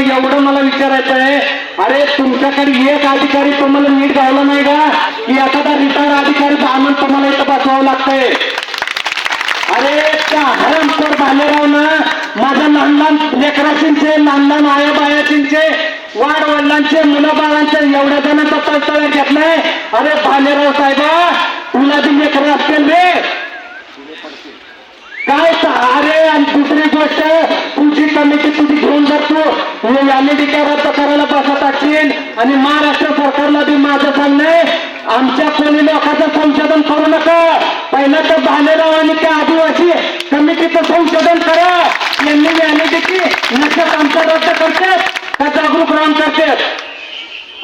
एवढं मला विचारायचंय अरे तुमच्याकडे एक अधिकारी तुम्हाला नीट गावला नाही का? की एखादा रिटायर अधिकारी आणून तुम्हाला इथं बसवावं लागतंय. अरे त्या हरमखोर भालेराव ना माझ्या लहान लहान लेकराशींचे लहान लहान आया बायाशींचे वाड वडिलांचे मुलं बाळांचे एवढ्या जणांचा तळतळ घेतलाय. अरे भालेराव साहेबा यांनी देखील रद्द करायला बसत असतील. आणि महाराष्ट्र सरकारला बी माझं सांगणं आहे, आमच्या कोणी लोकांचं संशोधन करू नका. पहिला तर भालेराव आणि त्या आदिवासी कमिटीचं संशोधन करा. यांनी यांनी देखील नक्कीच आमचा रद्द करतात का जागरूक राहून करतात?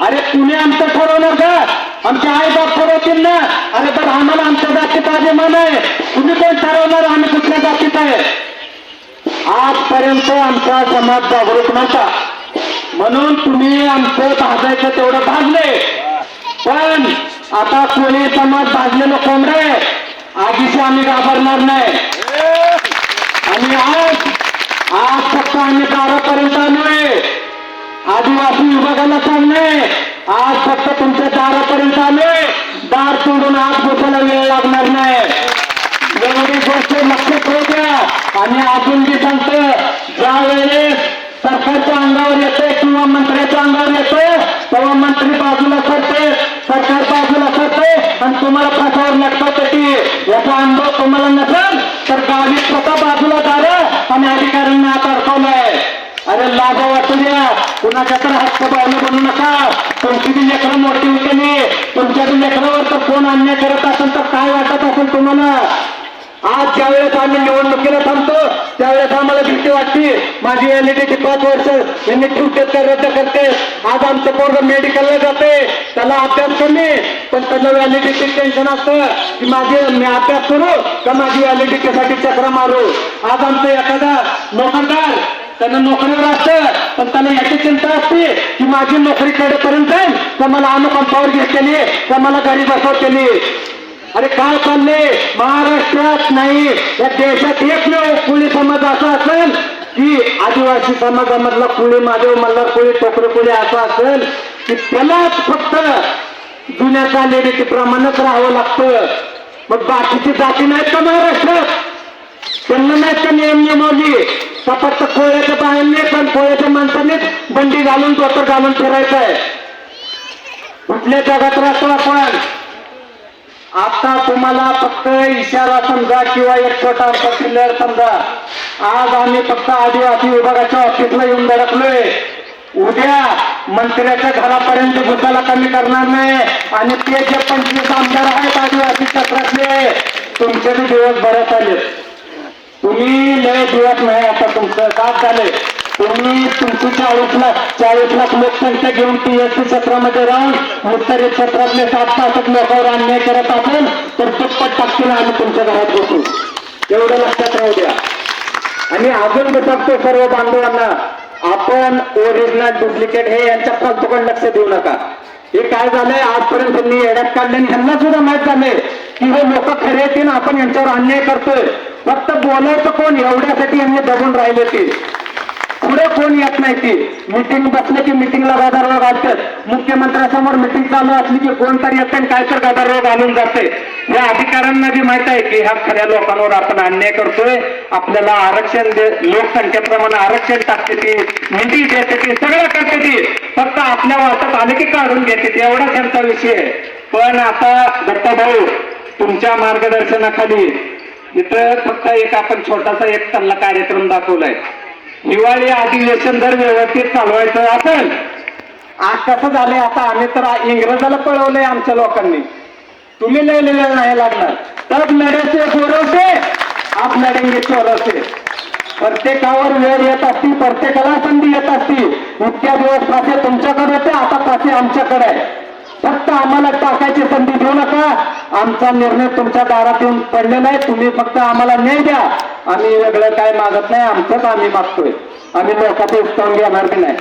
अरे तुम्ही आमचं ठरवणार का? आमचे आई बाप ठरवतील ना? अरे तर आम्हाला आमच्या जातीत अभिमान आहे. तुम्ही कोण ठरवणार आम्ही कुठल्या जातीत आहे? आजपर्यंत आमचा समाज जागरूक नव्हता. म्हणून तुम्ही आमचं भाजायचं तेवढं भाजले. पण आता कोणी समाज भाजलेलं कोंबडे आधीशी आम्ही घाबरणार नाही. आणि आज आज फक्त आम्ही दारापर्यंत आलोय. आदिवासी विभागाला सांगणे आज फक्त तुमच्या दारापर्यंत आलोय. दार तोडून आत बसायला वेळ लागणार नाही. एवढी गोष्ट लक्षात ठेवू द्या. आणि अजून बी सांगतो ज्या वेळेस सरकारच्या अंगावर येते मंत्र्याच्या अंगावर येतो तेव्हा मंत्री बाजूला सरते सरकार बाजूला सरते आणि तुम्हाला फासावर लटकवते की याचा अनुभव तुम्हाला नसेल तर गावी स्वतः बाजूला दार आणि अधिकाऱ्यांना आता अडकवलंय. अरे लाभ वाटू द्या कुणाच्या तर हक्क पावलं बनू नका. तुमची बी लेकरं मोठी होते तुमच्या बी लेकरावर तर कोण अन्याय करत असेल तर काय वाटत असेल तुम्हाला? आज ज्यावेळेस आम्ही निवडणुकीला थांबतो त्यावेळेस आम्हाला भीती वाटते माझी व्हॅलिडिटी पाच वर्ष यांनी ठेवते तर रद्द करते? आज आमचं पोरग मेडिकलला जाते. त्याला अभ्यास कमी. पण त्याला व्हॅलिडिटी टेन्शन असतं की माझी मी अभ्यास करू का माझी व्हॅलिडिटीसाठी चक्र मारू? आज आमचं एखादा नोकरदार त्यांना नोकरीवर असतं पण त्यांना याची चिंता असते की माझी नोकरी कडेपर्यंत जाईल तर मला अनुकंपावर घेतलेली तर मला घरी बसवतेली अरे काय चालले महाराष्ट्रात नाही या देशात एक न असेल की आदिवासी समाजामधला कुळी माधव मल्हार कुळी टोकरे कुळी असं असेल की त्यालाच फक्त जुन्या चालीरीती प्रमाणच राहावं लागतं. मग बाकीची जाती नाहीत का महाराष्ट्रात? त्यांना नाही का नियम नियमावली? फक्त कोळ्याच्या बायांनी पण कोळ्याच्या माणसानेच बंडी घालून धोतर घालून फिरायचं आहे कुठल्या जगात राहतो आपण? आता तुम्हाला फक्त इशारा समजा किंवा एक छोटा किल्लर समजा. आज आम्ही फक्त आदिवासी विभागाच्या ऑफिसला येऊन धडकलोय. उद्या मंत्र्याच्या घरापर्यंत भूताला कमी करणार नाही. आणि ते जे पंचवीस आमदार आहेत आदिवासी क्षेत्रातले तुमचे बी दिवस बरं आले तुम्ही लय दिवस नाही आता तुमचं साथ झाले. तुम्ही तुमची चाळीस लाख चाळीस लाख लोकसंख्या घेऊन टीएससी क्षेत्रामध्ये राहून मुत्तरी क्षेत्रातले सात तासात लोकांवर अन्याय करत असेल तर दुप्पट टाकतील आम्ही तुमच्या घरात बसू. एवढं लक्षात राहू द्या. आणि अजून मी सांगतो सर्व बांधवांना आपण ओरिजिनल डुप्लिकेट हे यांच्या फालतूकडे लक्ष देऊ नका. हे काय झालंय? आजपर्यंत त्यांनी येड्यात काढले आणि ह्यांना सुद्धा माहीत झालंय की हे लोक खरे येतील आपण यांच्यावर अन्याय करतोय. फक्त बोलायचं कोण? एवढ्यासाठी यांनी दबून राहिले ते. पुढे कोण येत नाही ते? मिटिंग बसले की मिटिंगला गदारोळ घालतात मुख्यमंत्र्यासमोर मिटिंग चालू असली की कोणतरी येत आणि काय तर गदारोळ घालून जाते. या अधिकाऱ्यांना बी माहीत आहे की ह्या खऱ्या लोकांवर आपण अन्याय करतोय. आपल्याला आरक्षण लोकसंख्येप्रमाणे आरक्षण टाकते ती निधी देते ती सगळं करते ती. फक्त आपल्या वाटत आले की काढून घेते एवढा त्यांचा विषय आहे. पण आता दत्ता भाऊ तुमच्या मार्गदर्शनाखाली इथं फक्त एक आपण छोटासा एक सल्ला कार्यक्रम दाखवलाय. हिवाळी अधिवेशन जर व्यवस्थित चालवायचं असेल आज कसं झालंय आता आम्ही तर इंग्रजाला पळवलंय आमच्या लोकांनी. तुम्ही लय नाही लागणार. तब लढ्याचे गोरवते आप लढेंगे चोरवसे प्रत्येकावर वेळ येत असती प्रत्येकाला संधी येत असती. इतक्या दिवस पासे तुमच्याकडे होते आता पासे आमच्याकडे आहे. फक्त आम्हाला टाकायची संधी देऊ नका. आमचा निर्णय तुमच्या दारात येऊन पडलेला आहे. तुम्ही फक्त आम्हाला न्याय द्या. आम्ही वेगळं काय मागत नाही. आमचंच आम्ही मागतोय. आम्ही लोकांचे उत्तम घेणार की नाही?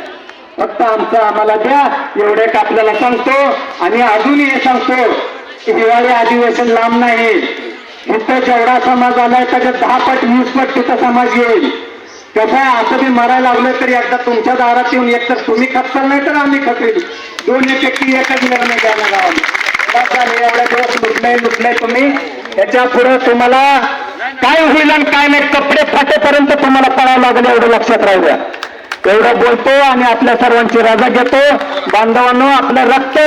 फक्त आमचं आम्हाला द्या. एवढे आपल्याला सांगतो? आणि अजूनही सांगतो की दिवाळी अधिवेशन लांब नाही. इथं जेवढा समाज आलाय त्याच्यात दहा पट वीस पट तिथं समाज येईल. कसं आहे? असं बी मरायला लागलं तरी एकदा तुमच्या दारात येऊन एकतर तुम्ही खतल नाही तर आम्ही खतेल दोन्हीपैकी एकच निर्णय घ्या ना गावाने एवढ्या दिवस लुटलंय लुटलंय तुम्ही. त्याच्या पुढे तुम्हाला काय होईल आणि काय नाही कपडे फाटेपर्यंत तुम्हाला पळावं लागेल एवढं लक्षात राहू द्या. एवढं बोलतो आणि आपल्या सर्वांची राजा घेतो. बांधवांनो आपलं रक्त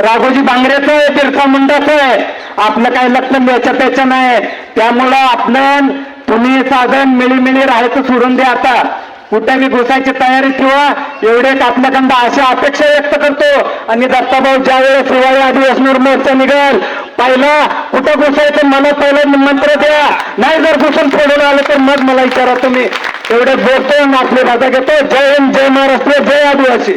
राघोजी बांगरेचं आहे बिरसा मुंडाचं आहे. आपलं काही लक्ष द्यायचं त्याच्या नाही. त्यामुळं आपलं तुम्ही साधन मिळीमिळी राहायचं सोडून द्या आता. कुठे मी घुसायची तयारी ठेवा. एवढेच आपल्याकडं अशा अपेक्षा व्यक्त करतो. आणि दत्ताभाऊ ज्या वेळेस हिवाळी अधिवेशनावर मोर्चा निघाल. पहिला कुठं घुसायचं मला पहिलं मंत्र द्या. नाही जर घुसून सोडून आलं तर मग मला विचारा तुम्ही. एवढे बोलतो आपली भाषा घेतो जय हिंद जय महाराष्ट्र जय आदिवासी.